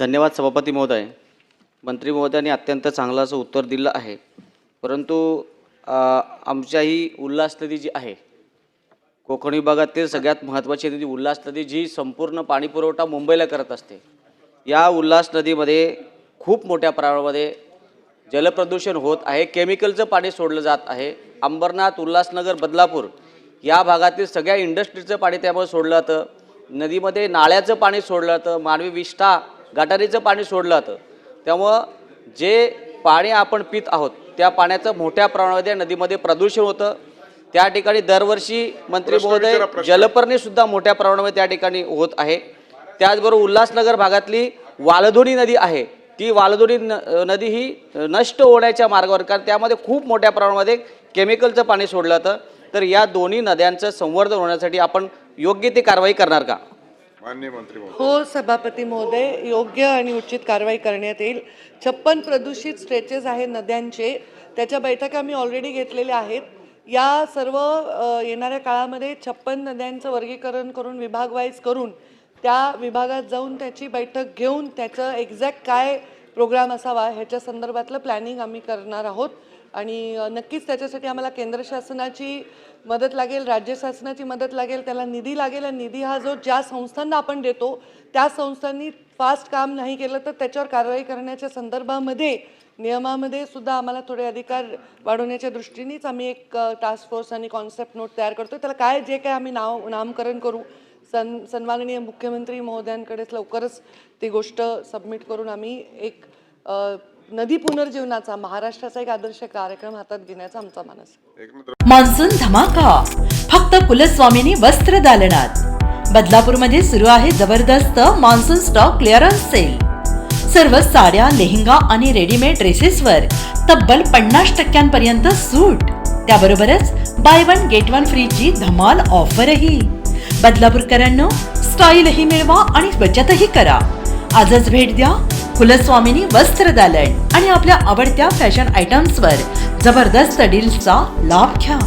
धन्यवाद सभापती महोदय. मंत्री महोदयांनी अत्यंत चांगलं असं उत्तर दिलं आहे. परंतु आमच्या ही उल्हास नदी जी आहे कोकण विभागातील सगळ्यात महत्त्वाची नदी उल्हास नदी जी संपूर्ण पाणीपुरवठा मुंबईला करत असते. या उल्हास नदीमध्ये खूप मोठ्या प्रमाणामध्ये जलप्रदूषण होत आहे. केमिकलचं पाणी सोडलं जात आहे. अंबरनाथ उल्हासनगर बदलापूर या भागातील सगळ्या इंडस्ट्रीचं पाणी त्यामुळे सोडलं जातं. नदीमध्ये नाळ्याचं पाणी सोडलं जातं. मानवी विष्ठा गटारीचं पाणी सोडलं जातं त्यामुळं जे पाणी आपण पित आहोत त्या पाण्याचं मोठ्या प्रमाणामध्ये नदीमध्ये प्रदूषण होतं. त्या ठिकाणी दरवर्षी मंत्री महोदय. जलपर्णी सुद्धा मोठ्या प्रमाणामध्ये त्या ठिकाणी होत आहे. त्याचबरोबर उल्हासनगर भागातली वालधोनी नदी आहे. ती वालधोनी न नदी ही नष्ट होण्याच्या मार्गावर कारण त्यामध्ये खूप मोठ्या प्रमाणामध्ये केमिकलचं पाणी सोडलं जातं तर या दोन्ही नद्यांचं संवर्धन होण्यासाठी आपण योग्य ती कारवाई करणार का? मान्य मंत्री हो सभापती महोदय योग्य आणि उचित कारवाई करण्यात येईल. छप्पन प्रदूषित स्ट्रेचेस आहेत नद्यांचे. त्याच्या बैठका मी ऑलरेडी घेतलेल्या आहेत. या सर्व येणाऱ्या काळामध्ये छप्पन नद्यांचं वर्गीकरण करून विभागवाईज करून त्या विभागात जाऊन त्याची बैठक घेऊन त्याचं एक्झॅक्ट काय प्रोग्राम असावा ह्याच्या संदर्भातलं प्लॅनिंग आम्ही करणार आहोत. आणि नक्कीच त्याच्यासाठी आम्हाला केंद्र शासनाची मदत लागेल राज्य शासनाची मदत लागेल त्याला निधी लागेल आणि निधी हा जो ज्या संस्थांना आपण देतो त्या संस्थांनी फास्ट काम नाही केलं तर त्याच्यावर कारवाई करण्याच्या संदर्भामध्ये नियमामध्ये सुद्धा आम्हाला थोडे अधिकार वाढवण्याच्या दृष्टीनेच आम्ही एक टास्क फोर्स आणि कॉन्सेप्ट नोट तयार करतो त्याला काय जे काय आम्ही नाव नामकरण करू सन सन्माननीय मुख्यमंत्री महोदयांकडेच लवकरच ती गोष्ट सबमिट करून आम्ही एक नदी पुनर्जीवनाचा महाराष्ट्राचा एक आदर्श कार्यक्रम हातात घेण्याचा आमचा मानस. मान्सून धमाका. फक्त कुलस्वामीनी वस्त्र दालनात. बदलापूरमध्ये सुरू आहे जबरदस्त मान्सून स्टॉक क्लिअरन्स सेल सर्व साड्या लेहंगा आणि रेडीमेड ड्रेसेसवर तब्बल पन्नास टक्क्यांपर्यंत सूट. त्याबरोबरच बाय वन गेट वन फ्रीची धमाल ऑफरही बदलापूरकरांनो स्टाईलही मिळवा आणि बचतही करा. आजच भेट द्या कुलस्वामिनी वस्त्र दालन आणि आपल्या आवडत्या फॅशन आयटम्सवर जबरदस्त डील्सचा लाभ घ्या.